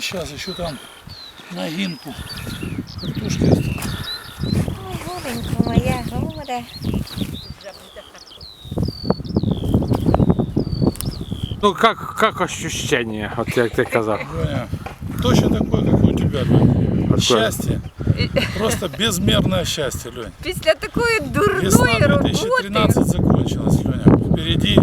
сейчас еще там на гинку. Картошка есть. О, голенько моя, горе. Ну, как, как ощущение, вот як ти казав? Леня, точно такое, как у тебя, Лень. Какое? Счастье. Просто безмерное счастье, Лень. Після такої Весна дурної роботи. 2013 закончилась, Леня. Впереди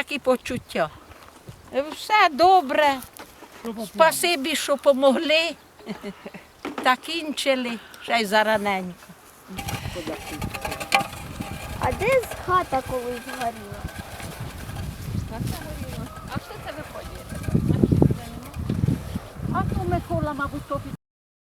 Щасливе, як і почуття. Все добре. Спасибі, що помогли. Та кінчили, ще й зараненько. А де з хата колись горіла? А хто це виходить? А то Микола, мабуть, то